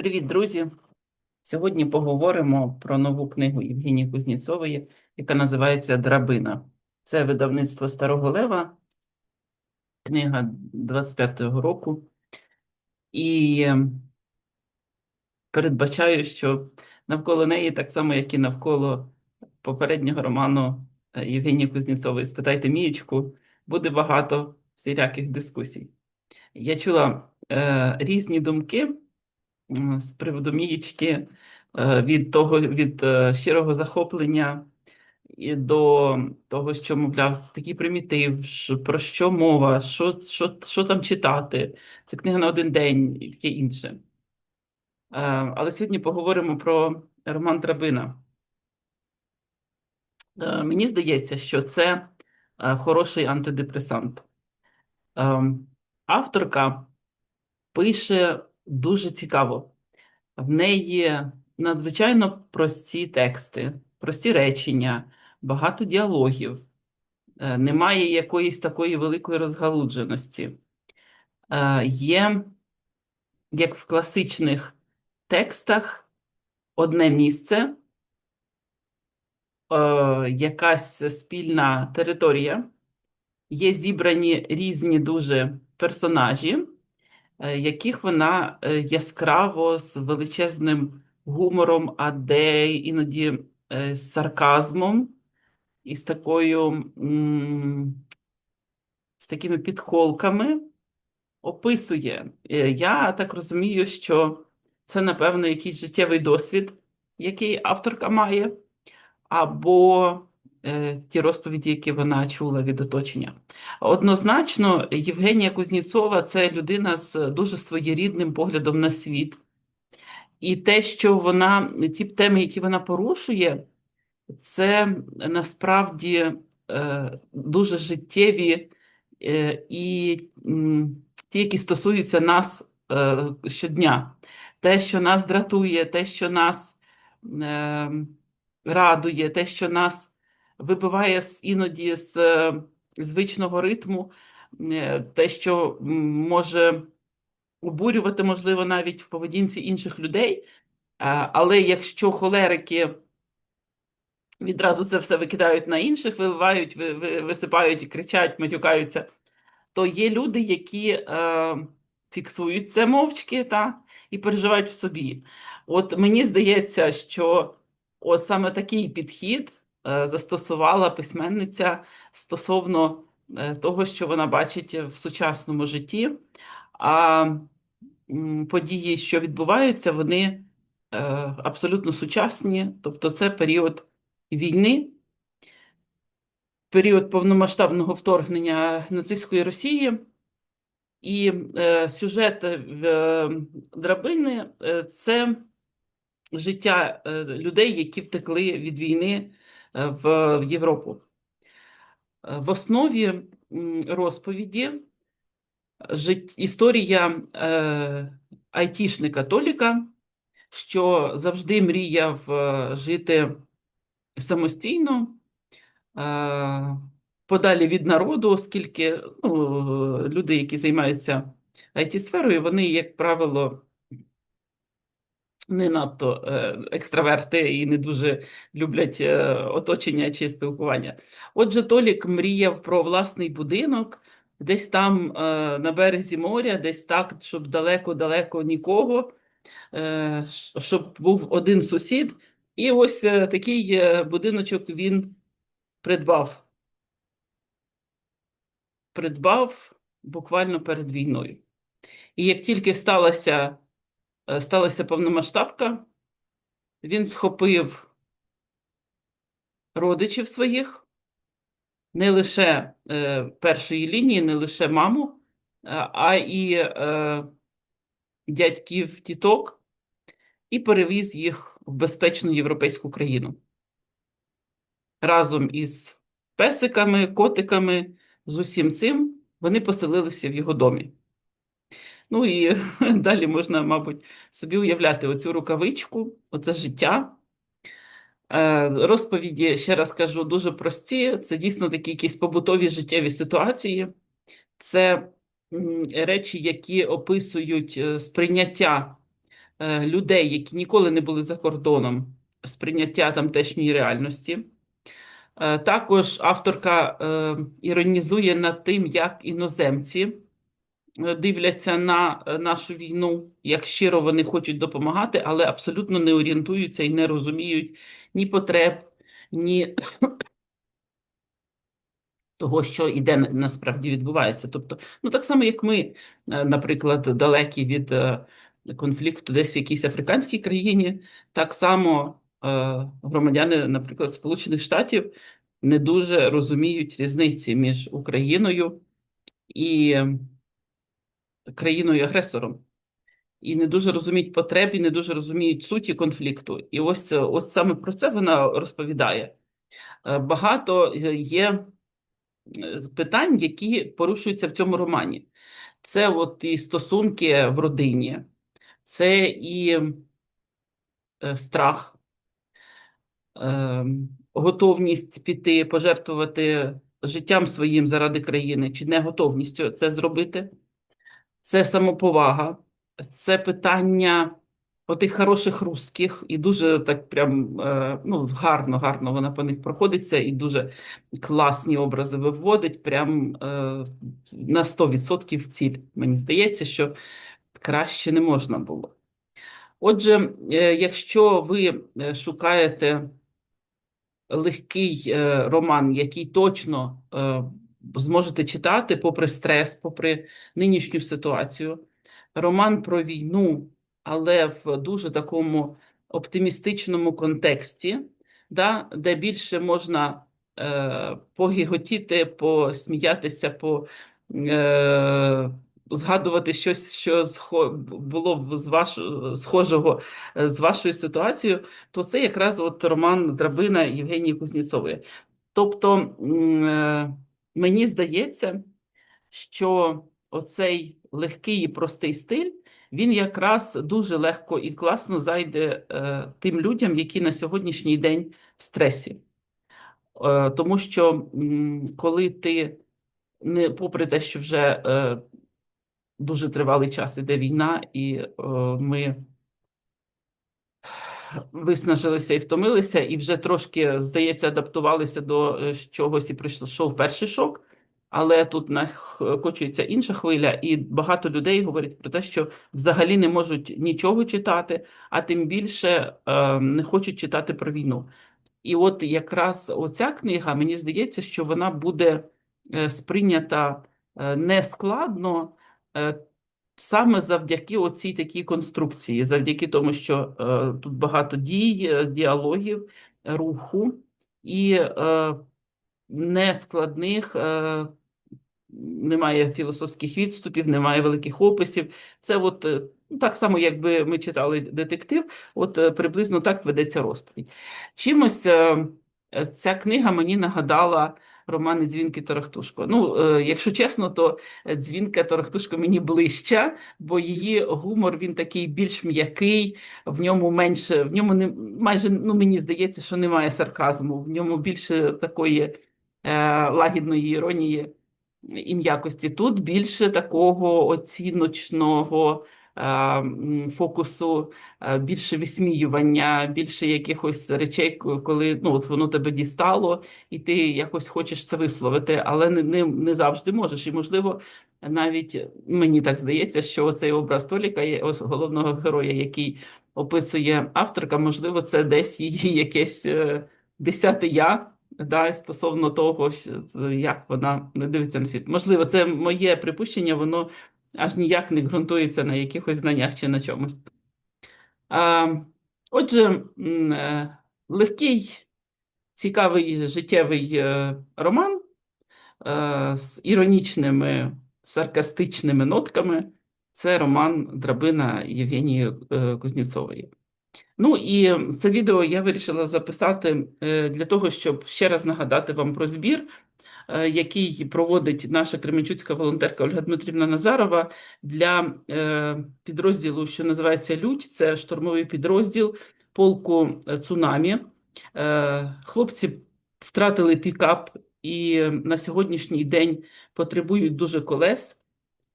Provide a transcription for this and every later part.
Привіт, друзі! Сьогодні поговоримо про нову книгу Євгенії Кузнєцової, яка називається Драбина. Це видавництво Старого Лева, книга 25-го року. І ем, передбачаю, що навколо неї, так само, як і навколо попереднього роману е, Євгенії Кузнєцової «Спитайте Мієчку, буде багато всіляких дискусій. Я чула е, різні думки з приводу Мієчки, е, від того, від е, щирого захоплення і до того, що, мовляв, такий примітив, про що мова, що, що, що там читати. Це книга на один день і таке інше. Е, Але сьогодні поговоримо про роман Драбина. Е, Мені здається, що це е, хороший антидепресант. Ем, Авторка пише дуже цікаво. В неї надзвичайно прості тексти, прості речення, багато діалогів, е, немає якоїсь такої великої розгалудженості. Е, Є, як в класичних текстах, одне місце, е, якась спільна територія, є зібрані різні дуже персонажі, яких вона е, яскраво з величезним гумором, а де іноді е, з сарказмом і з такою з такими підколками описує. Е, Я так розумію, що це, напевно, якийсь життєвий досвід, який авторка має, або е, ті розповіді, які вона чула від оточення. Однозначно, Євгенія Кузнєцова це людина з дуже своєрідним поглядом на світ. І те, що вона, ті теми, які вона порушує, це насправді е, дуже життєві е, і ті, які стосуються нас е, щодня. Те, що нас дратує, те, що нас е, радує, те, що нас вибиває іноді з е, звичного ритму, е, те, що може обурювати, можливо, навіть в поведінці інших людей. Але якщо холерики відразу це все викидають на інших, виливають, ви- ви- висипають і кричать, матюкаються, то є люди, які е, фіксують це мовчки та, і переживають в собі. От мені здається, що от саме такий підхід застосувала письменниця стосовно е, того, що вона бачить в сучасному житті. А події, що відбуваються, вони е, абсолютно сучасні, тобто це період війни, період повномасштабного вторгнення нацистської Росії. І е, сюжет е, драбини е, це життя е, людей, які втекли від війни е, в, в Європу. Е, В основі розповіді жит... історія е, айтішника Толіка, що завжди мріяв е, жити самостійно, е, подалі від народу, оскільки ну, люди, які займаються IT-сферою, вони, як правило, не надто е, екстраверти і не дуже люблять е, оточення чи спілкування. Отже, Толік мріяв про власний будинок, десь там е, на березі моря, десь так, щоб далеко-далеко нікого, щоб був один сусід. І ось такий будиночок він придбав. Придбав буквально перед війною. І як тільки сталася, сталася повномасштабка, він схопив родичів своїх, не лише е, першої лінії, не лише маму, а- а і е, дядьків тіток, і перевіз їх в безпечну європейську країну. Разом із песиками, котиками, з усім цим вони поселилися в його домі. Ну і далі можна, мабуть, собі уявляти оцю рукавичку, оце життя. Е, Розповіді, ще раз кажу, дуже прості. Це дійсно такі якісь побутові життєві ситуації. Це речі, які описують е, сприйняття е, людей, які ніколи не були за кордоном, сприйняття тамтешньої реальності. Також авторка іронізує над тим, як іноземці дивляться на е, нашу війну, як щиро вони хочуть допомагати, але абсолютно не орієнтуються і не розуміють ні потреб, ні того, що іде насправді відбувається. Тобто, ну так само, як ми, е, наприклад, далекі від е, конфлікту десь в якійсь африканській країні, так само громадяни, наприклад, Сполучених Штатів не дуже розуміють різниці між Україною і країною-агресором. І не дуже розуміють потреб, і не дуже розуміють суті конфлікту. І ось, ось саме про це вона розповідає. Е, Багато е, є е, питань, які порушуються в цьому романі. Це от і стосунки в родині, це і страх, готовність піти, пожертвувати життям своїм заради країни, чи не готовністю це зробити. Це самоповага, це питання отих хороших русських, і дуже так прям е, ну, гарно, гарно вона по них проходиться, і дуже класні образи виводить, прям е, на 100% ціль. Мені здається, що краще не можна було. Отже, е, якщо ви шукаєте легкий роман, який точно зможете читати, попри стрес, попри нинішню ситуацію, роман про війну, але в дуже такому оптимістичному контексті, да, де більше можна е, погіготіти, посміятися, по, е, згадувати щось, що було з ваш, схожого е, з вашою ситуацією, то це якраз от роман Драбина Євгенії Кузнєцової. Тобто, е, мені здається, що оцей легкий і простий стиль, він якраз дуже легко і класно зайде е, тим людям, які на сьогоднішній день в стресі. Е, тому що м, коли ти, не, попри те, що вже е, дуже тривалий час іде війна, і е, ми виснажилися і втомилися, і вже трошки, здається, адаптувалися до е, чогось і прийшов перший шок. Але тут накочується інша хвиля, і багато людей говорять про те, що взагалі не можуть нічого читати, а тим більше е, не хочуть читати про війну. І от якраз оця книга, мені здається, що вона буде е, сприйнята е, нескладно, саме завдяки оцій такій конструкції, завдяки тому, що е, тут багато дій, е, діалогів, руху і е, нескладних. Е, немає філософських відступів, немає великих описів. Це от е, ну, так само, якби ми читали детектив, от е, приблизно так ведеться розповідь. Чимось ця книга мені нагадала романи Дзвінки Торохтушко. Ну, е, якщо чесно, то е, Дзвінка Торохтушко мені ближча, бо її гумор він такий більш м'який, в ньому менше, в ньому не майже ну мені здається, що немає сарказму, в ньому більше такої е, лагідної іронії і м'якості. Тут більше такого оціночного фокусу, е, більше висміювання, більше якихось речей, коли ну, от воно тебе дістало, і ти якось хочеш це висловити, але не, не, не завжди можеш. І, можливо, навіть мені так здається, що цей образ Толіка, є головного героя, який описує авторка, можливо, це десь її якесь е, десяте я. Да, стосовно того, як вона дивиться на світ. Можливо, це моє припущення, воно аж ніяк не ґрунтується на якихось знаннях чи на чомусь. Отже, е, легкий, цікавий життєвий е, роман е, з іронічними, саркастичними нотками. Це роман Драбина Євгенії Кузнєцової. Ну і це відео я вирішила записати для того, щоб ще раз нагадати вам про збір, який проводить наша кременчуцька волонтерка Ольга Дмитрівна Назарова для е, підрозділу, що називається Людь. Це штурмовий підрозділ полку е, Цунамі. Е, Хлопці втратили пікап і на сьогоднішній день потребують дуже колес.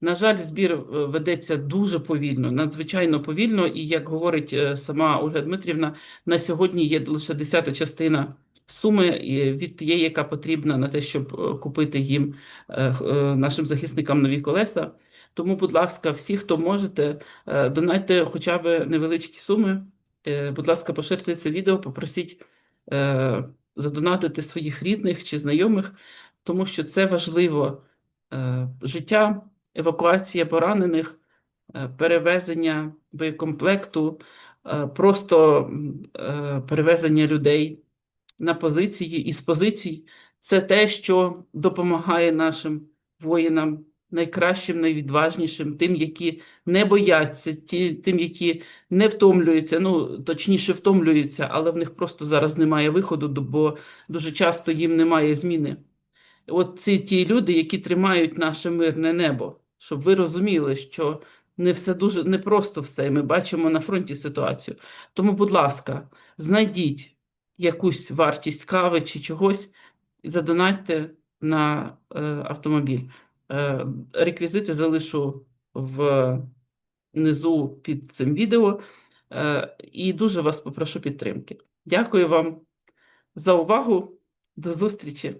На жаль, збір е, ведеться дуже повільно, надзвичайно повільно, і як говорить е, сама Ольга Дмитрівна, на сьогодні є лише десята частина суми е, від тієї, яка потрібна на те, щоб купити їм нашим захисникам нові колеса. Тому, будь ласка, всі, хто можете, донайте хоча б невеличкі суми. Будь ласка, поширте це відео, попросіть задонатити своїх рідних чи знайомих, тому що це важливо. Життя, евакуація поранених, е, перевезення боєкомплекту, е, просто е, перевезення людей на позиції і з позицій це те, що допомагає нашим воїнам, найкращим, найвідважнішим, тим, які не бояться, ті, тим, які не втомлюються, ну точніше втомлюються, але в них просто зараз немає виходу, бо дуже часто їм немає зміни. От ці ті люди, які тримають наше мирне небо, щоб ви розуміли, що не все дуже не просто все. Ми бачимо на фронті ситуацію. Тому, будь ласка, знайдіть якусь вартість кави чи чогось і задонатьте на е, автомобіль. Е, реквізити залишу внизу під цим відео. Е, і дуже вас попрошу підтримки. Дякую вам за увагу. До зустрічі!